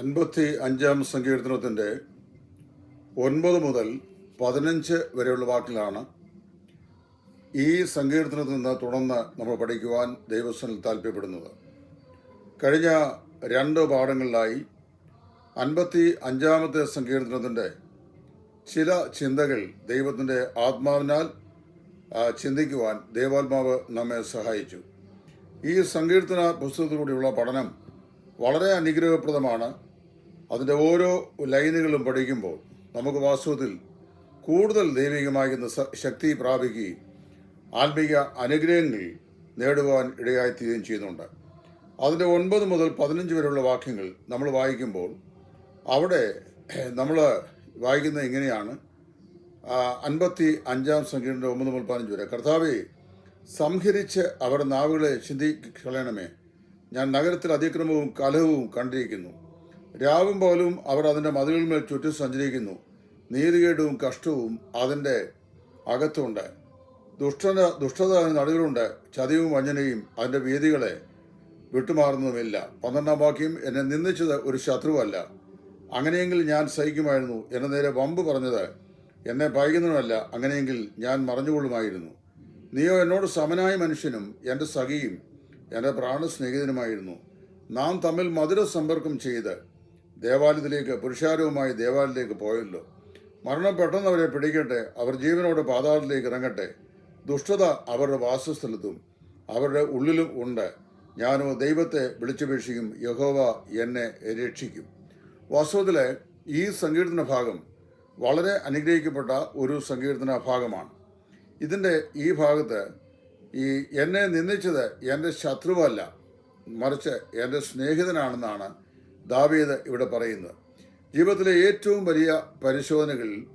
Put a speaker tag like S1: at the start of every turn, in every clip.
S1: അൻപത്തി അഞ്ചാം സങ്കീർത്തനത്തിന്റെ ഒൻപത് മുതൽ പതിനഞ്ച് വരെയുള്ള വാക്കിലാണ് ഈ സങ്കീർത്തനത്തിൽ നിന്ന് തുടർന്ന് നമ്മൾ പഠിക്കുവാൻ ദൈവസ്വനിൽ താല്പര്യപ്പെടുന്നത്. കഴിഞ്ഞ രണ്ട് പാഠങ്ങളിലായി അൻപത്തി അഞ്ചാമത്തെ സങ്കീർത്തനത്തിന്റെ ചില ചിന്തകൾ ദൈവത്തിന്റെ ആത്മാവിനാൽ ചിന്തിക്കുവാൻ ദൈവാത്മാവ് നമ്മെ സഹായിച്ചു. ഈ സങ്കീർത്തന പുസ്തകത്തിലൂടെയുള്ള പഠനം വളരെ അനുഗ്രഹപ്രദമാണ്. അതിന്റെ ഓരോ ലൈനുകളും പഠിക്കുമ്പോൾ നമുക്ക് വാസ്തവത്തിൽ കൂടുതൽ ദൈവികമാകുന്ന ശക്തി പ്രാപിക്കുകയും ആത്മീക അനുഗ്രഹങ്ങൾ നേടുവാൻ ഇടയായിത്തീരുകയും ചെയ്യുന്നുണ്ട്. അതിന്റെ ഒൻപത് മുതൽ പതിനഞ്ച് വരെയുള്ള വാക്യങ്ങൾ നമ്മൾ വായിക്കുമ്പോൾ അവിടെ നമ്മൾ വായിക്കുന്നത് ഇങ്ങനെയാണ്. അൻപത്തി അഞ്ചാം സംഖ്യയുടെ ഒമ്പത് മുതൽ പതിനഞ്ച് വരെ. കർത്താവെ സംഹരിച്ച് അവരുടെ നാവുകളെ ചിന്തി കളയണമേ ഞാൻ നഗരത്തിൽ അതിക്രമവും കലഹവും കണ്ടിരിക്കുന്നു. രാവും പോലും അവർ അതിന്റെ മതിലുകളിൽ ചുറ്റും സഞ്ചരിക്കുന്നു. നീതികേടും കഷ്ടവും അതിന്റെ അകത്തുണ്ട്. ദുഷ്ടന ദുഷ്ടത നടുവിലുണ്ട്. ചതിവും വഞ്ചനയും അതിന്റെ വീതികളെ വിട്ടുമാറുന്നതുമില്ല. പന്ത്രണ്ടാം വാക്യം എന്നെ നിന്ദിച്ചത് ഒരു ശത്രുവല്ല. അങ്ങനെയെങ്കിൽ ഞാൻ സഹിക്കുമായിരുന്നു. എന്നെ നേരെ വമ്പ് പറഞ്ഞത് എന്നെ പൈകുന്നതുമല്ല അങ്ങനെയെങ്കിൽ ഞാൻ മറഞ്ഞുകൊള്ളുമായിരുന്നു. നീയോ എന്നോട് സമനായ മനുഷ്യനും എന്റെ സഖിയും എന്റെ പ്രാണസ്നേഹിതനുമായിരുന്നു. നാം തമ്മിൽ മധുര സമ്പർക്കം ചെയ്ത് ദേവാലയത്തിലേക്ക് പുരുഷാരവുമായി ദേവാലയത്തിലേക്ക് പോയല്ലോ. മരണം പെട്ടെന്ന് അവരെ പിടിക്കട്ടെ അവർ ജീവനോട് പാതാളത്തിലേക്ക് ഇറങ്ങട്ടെ. ദുഷ്ടത അവരുടെ വാസസ്ഥലത്തും അവരുടെ ഉള്ളിലും ഉണ്ട്. ഞാനോ ദൈവത്തെ വിളിച്ചപേക്ഷിക്കും യഹോവ എന്നെ രക്ഷിക്കും. വാസ്തവത്തിൽ ഈ സങ്കീർത്തന ഭാഗം വളരെ അനുഗ്രഹിക്കപ്പെട്ട ഒരു സങ്കീർത്തന ഭാഗമാണ്. ഇതിന്റെ ഈ ഭാഗത്ത് ഈ എന്നെ നിന്ദിച്ചത് എന്റെ ശത്രുവല്ല മറിച്ച് എന്റെ സ്നേഹിതനാണെന്നാണ് ദാവീദ് ഇവിടെ പറയുന്നത്. ജീവിതത്തിലെ ഏറ്റവും വലിയ പരിശോധനകളിൽ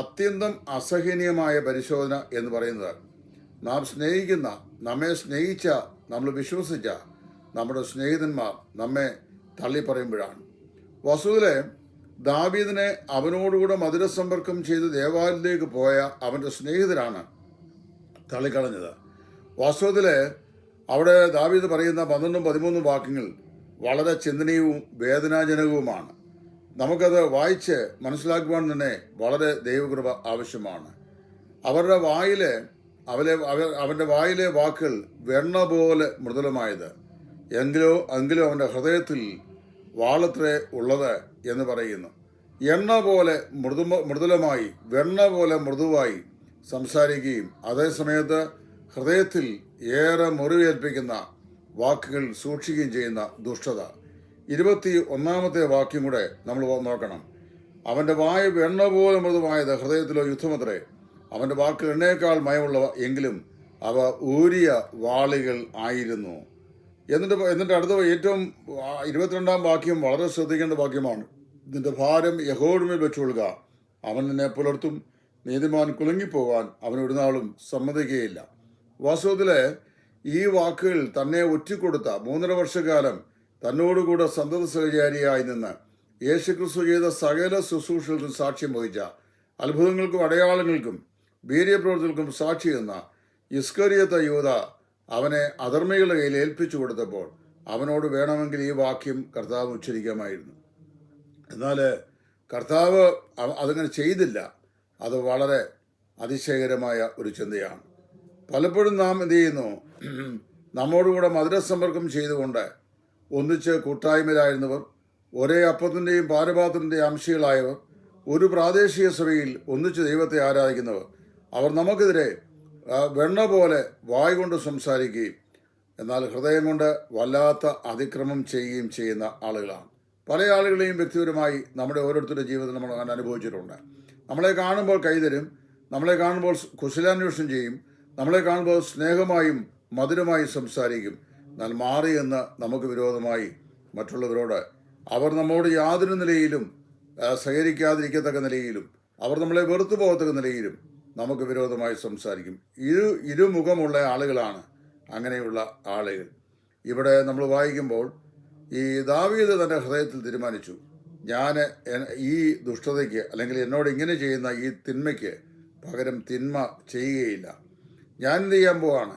S1: അത്യന്തം അസഹനീയമായ പരിശോധന എന്ന് പറയുന്നത് നാം സ്നേഹിക്കുന്ന നമ്മെ സ്നേഹിച്ച നമ്മൾ വിശ്വസിച്ച നമ്മുടെ സ്നേഹിതന്മാർ നമ്മെ തള്ളിപ്പറയുമ്പോഴാണ്. വസുവിലെ ദാവീദിനെ അവനോടുകൂടെ മധുരസമ്പർക്കം ചെയ്ത് ദേവാലയത്തിലേക്ക് പോയ അവന്റെ സ്നേഹിതരാണ് തള്ളിക്കളഞ്ഞത്. വാസ്തവത്തിൽ അവിടെ ദാവീദ് പറയുന്ന പന്ത്രണ്ടും പതിമൂന്നും വാക്യങ്ങൾ വളരെ ചിന്തനീയവും വേദനാജനകവുമാണ്. നമുക്കത് വായിച്ച് മനസ്സിലാക്കുവാൻ തന്നെ വളരെ ദൈവകൃപ ആവശ്യമാണ്. അവരുടെ വായിലെ അവലെ അവന്റെ വായിലെ വാക്കുകൾ വെണ്ണ പോലെ മൃദുലമായത്. എങ്കിലോ എങ്കിലും അവന്റെ ഹൃദയത്തിൽ വാളത്രേ ഉള്ളത് എന്ന് പറയുന്നു. എണ്ണ പോലെ മൃദു മൃദുലമായി വെണ്ണ പോലെ മൃദുവായി സംസാരിക്കുകയും അതേസമയത്ത് ഹൃദയത്തിൽ ഏറെ മുറിവേൽപ്പിക്കുന്ന വാക്കുകൾ സൂക്ഷിക്കുകയും ചെയ്യുന്ന ദുഷ്ടത. ഇരുപത്തി ഒന്നാമത്തെ വാക്യം കൂടെ നമ്മൾ നോക്കണം. അവന്റെ വായ വെണ്ണ പോലെ മൃദുമായത് ഹൃദയത്തിലോ യുദ്ധമത്രേ. അവന്റെ വാക്കുകൾ എണ്ണയേക്കാൾ മയമുള്ളവ എങ്കിലും അവ ഊരിയ വാളികൾ ആയിരുന്നു. എന്നിട്ട് എന്നിട്ട് അടുത്ത ഏറ്റവും ഇരുപത്തിരണ്ടാം വാക്യം വളരെ ശ്രദ്ധിക്കേണ്ട വാക്യമാണ്. നിന്റെ ഭാരം യഹോടുമേൽ വെച്ചുകൊള്ളുക. അവൻ നിന്നെ പുലർത്തും. നീതിമാൻ കുലുങ്ങിപ്പോകാൻ അവൻ നാളും സമ്മതിക്കുകയില്ല. വാസ്തവത്തിൽ ഈ വാക്കുകൾ തന്നെ ഒറ്റിക്കൊടുത്ത മൂന്നര വർഷക്കാലം തന്നോടുകൂടെ സന്തത സഹചാരിയായി നിന്ന് യേശുക്രിസ്തു ചെയ്ത സകല ശുശ്രൂഷകൾക്കും സാക്ഷ്യം വഹിച്ച അത്ഭുതങ്ങൾക്കും അടയാളങ്ങൾക്കും വീര്യപ്രവർത്തികൾക്കും സാക്ഷി നിന്ന ഇസ്കരിയത്ത യൂത അവനെ അധർമ്മികളുടെ കയ്യിൽ ഏൽപ്പിച്ചു കൊടുത്തപ്പോൾ അവനോട് വേണമെങ്കിൽ ഈ വാക്യം കർത്താവ് ഉച്ചരിക്കാമായിരുന്നു. എന്നാൽ കർത്താവ് അതങ്ങനെ ചെയ്തില്ല. അത് വളരെ അതിശയകരമായ ഒരു ചിന്തയാണ്. പലപ്പോഴും നാം എന്ത് ചെയ്യുന്നു? നമ്മോടുകൂടെ മധുരസമ്പർക്കം ചെയ്തുകൊണ്ട് ഒന്നിച്ച് കൂട്ടായ്മയിലായിരുന്നവർ ഒരേ അപ്പത്തിന്റെയും പാരപാത്രത്തിന്റെയും അംശികളായവർ ഒരു പ്രാദേശിക സഭയിൽ ഒന്നിച്ച് ദൈവത്തെ ആരാധിക്കുന്നവർ അവർ നമുക്കെതിരെ വെണ്ണ പോലെ വായ് കൊണ്ട് സംസാരിക്കുകയും എന്നാൽ ഹൃദയം കൊണ്ട് വല്ലാത്ത അതിക്രമം ചെയ്യുകയും ചെയ്യുന്ന ആളുകളാണ്. പല ആളുകളെയും വ്യക്തിപരമായി നമ്മുടെ ഓരോരുത്തരുടെ ജീവിതത്തിൽ നമ്മൾ അങ്ങനെ അനുഭവിച്ചിട്ടുണ്ട്. നമ്മളെ കാണുമ്പോൾ കൈതരും നമ്മളെ കാണുമ്പോൾ കുശലാന്വേഷണം ചെയ്യും നമ്മളെ കാണുമ്പോൾ സ്നേഹമായും മധുരമായും സംസാരിക്കും. എന്നാൽ മാറി എന്ന് നമുക്ക് വിരോധമായി മറ്റുള്ളവരോട് അവർ നമ്മോട് യാതൊരു നിലയിലും സഹകരിക്കാതിരിക്കത്തക്ക നിലയിലും അവർ നമ്മളെ വെറുത്തു പോകത്തക്ക നിലയിലും നമുക്ക് വിരോധമായി സംസാരിക്കും. ഇരു ഇരുമുഖമുള്ള ആളുകളാണ് അങ്ങനെയുള്ള ആളുകൾ. ഇവിടെ നമ്മൾ വായിക്കുമ്പോൾ ഈ ദാവീദ് തന്റെ ഹൃദയത്തിൽ തീരുമാനിച്ചു ഞാൻ ഈ ദുഷ്ടതയ്ക്ക് അല്ലെങ്കിൽ എന്നോട് ഇങ്ങനെ ചെയ്യുന്ന ഈ തിന്മയ്ക്ക് പകരം തിന്മ ചെയ്യുകയില്ല. ഞാൻ എന്ത് ചെയ്യാൻ പോവാണ്?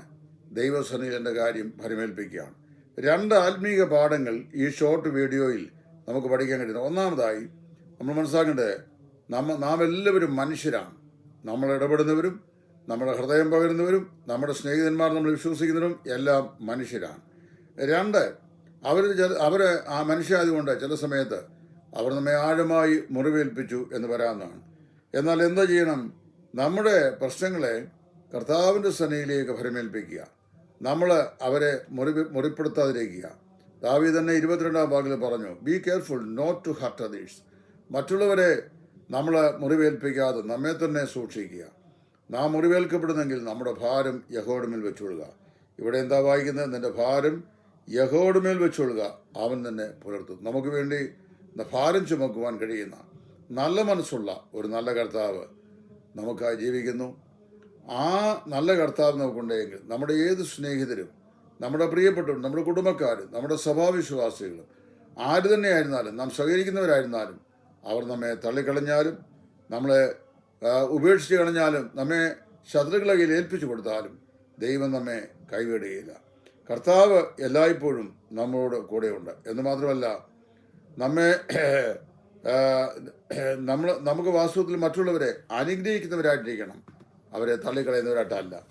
S1: ദൈവസന്നിയിൽ എന്റെ കാര്യം ഭരമേൽപ്പിക്കുകയാണ്. രണ്ട് ആത്മീക പാഠങ്ങൾ ഈ ഷോർട്ട് വീഡിയോയിൽ നമുക്ക് പഠിക്കാൻ കഴിയുന്നത്. ഒന്നാമതായി നമ്മൾ മനസ്സിലാക്കേണ്ടത് നമ്മ നാം എല്ലാവരും മനുഷ്യരാണ്. നമ്മൾ ഇടപെടുന്നവരും നമ്മുടെ ഹൃദയം പകരുന്നവരും നമ്മുടെ സ്നേഹിതന്മാർ നമ്മൾ വിശ്വസിക്കുന്നവരും എല്ലാം മനുഷ്യരാണ്. രണ്ട് അവർ ചില അവർ ആ മനുഷ്യരായതുകൊണ്ട് ചില സമയത്ത് അവർ നമ്മെ ആഴമായി മുറിവേൽപ്പിച്ചു എന്ന് വരാവുന്നതാണ് എന്നാൽ എന്താ ചെയ്യണം? നമ്മുടെ പ്രശ്നങ്ങളെ കർത്താവിന്റെ സന്നയിലേക്ക് ഫലമേൽപ്പിക്കുക നമ്മൾ അവരെ മുറി മുറിപ്പെടുത്താതിരിക്കുക. ദാവി തന്നെ ഇരുപത്തിരണ്ടാം ഭാഗത്തിൽ പറഞ്ഞു be careful not to hurt others മറ്റുള്ളവരെ നമ്മൾ മുറിവേൽപ്പിക്കാതെ നമ്മെ തന്നെ സൂക്ഷിക്കുക. നാം മുറിവേൽക്കപ്പെടുന്നെങ്കിൽ നമ്മുടെ ഭാരം യഹോടുമേൽ വെച്ചുകൊള്ളുക. ഇവിടെ എന്താ വായിക്കുന്നത്? നിന്റെ ഭാരം യഹോടുമേൽ വെച്ചുകൊള്ളുക. അവൻ തന്നെ പുലർത്തും. നമുക്ക് വേണ്ടി ഭാരം ചുമക്കുവാൻ കഴിയുന്ന നല്ല മനസ്സുള്ള ഒരു നല്ല കർത്താവ് നമുക്കായി ജീവിക്കുന്നു. ആ നല്ല കർത്താവ് നമുക്കുണ്ടെങ്കിൽ നമ്മുടെ ഏത് സ്നേഹിതരും നമ്മുടെ പ്രിയപ്പെട്ടവരും നമ്മുടെ കുടുംബക്കാരും നമ്മുടെ സ്വഭാവവിശ്വാസികളും ആര് തന്നെയായിരുന്നാലും നാം സഹകരിക്കുന്നവരായിരുന്നാലും അവർ നമ്മെ തള്ളിക്കളഞ്ഞാലും നമ്മളെ ഉപേക്ഷിച്ച് കളഞ്ഞാലും നമ്മെ ശത്രുക്കളെ കയ്യിൽ ഏൽപ്പിച്ചു കൊടുത്താലും ദൈവം നമ്മെ കൈവിടുകയില്ല. കർത്താവ് എല്ലായ്പ്പോഴും നമ്മളോട് കൂടെയുണ്ട്. എന്ന് മാത്രമല്ല നമ്മെ നമ്മൾ നമുക്ക് വാസ്തവത്തിൽ മറ്റുള്ളവരെ അനുഗ്രഹിക്കുന്നവരായിട്ടിരിക്കണം. അവരെ തള്ളിക്കളയുന്നവരായിട്ടല്ല.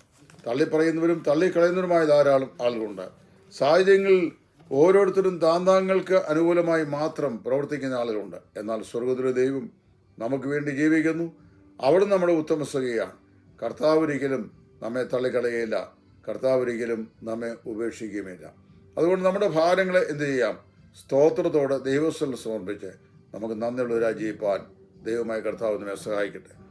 S1: തള്ളിപ്പറയുന്നവരും തള്ളിക്കളയുന്നവരുമായ ധാരാളം ആളുകളുണ്ട്. സാഹചര്യങ്ങളിൽ ഓരോരുത്തരും താന്താങ്ങൾക്ക് അനുകൂലമായി മാത്രം പ്രവർത്തിക്കുന്ന ആളുകളുണ്ട്. എന്നാൽ സ്വർഗത്തിലെ ദൈവം നമുക്ക് വേണ്ടി ജീവിക്കുന്നു. അവിടെ നമ്മുടെ ഉത്തമസ്വകയാണ് കർത്താവ് ഒരിക്കലും നമ്മെ തള്ളിക്കളയുകയില്ല. കർത്താവ് ഒരിക്കലും നമ്മെ ഉപേക്ഷിക്കുകയുമില്ല. അതുകൊണ്ട് നമ്മുടെ ഭാരങ്ങളെ എന്ത് ചെയ്യാം? സ്തോത്രത്തോടെ ദൈവസ്ഥലിൽ സമർപ്പിച്ച് നമുക്ക് നന്ദിയുള്ള ജീവിപ്പാൻ ദൈവമായ കർത്താവ് നമ്മെ സഹായിക്കട്ടെ.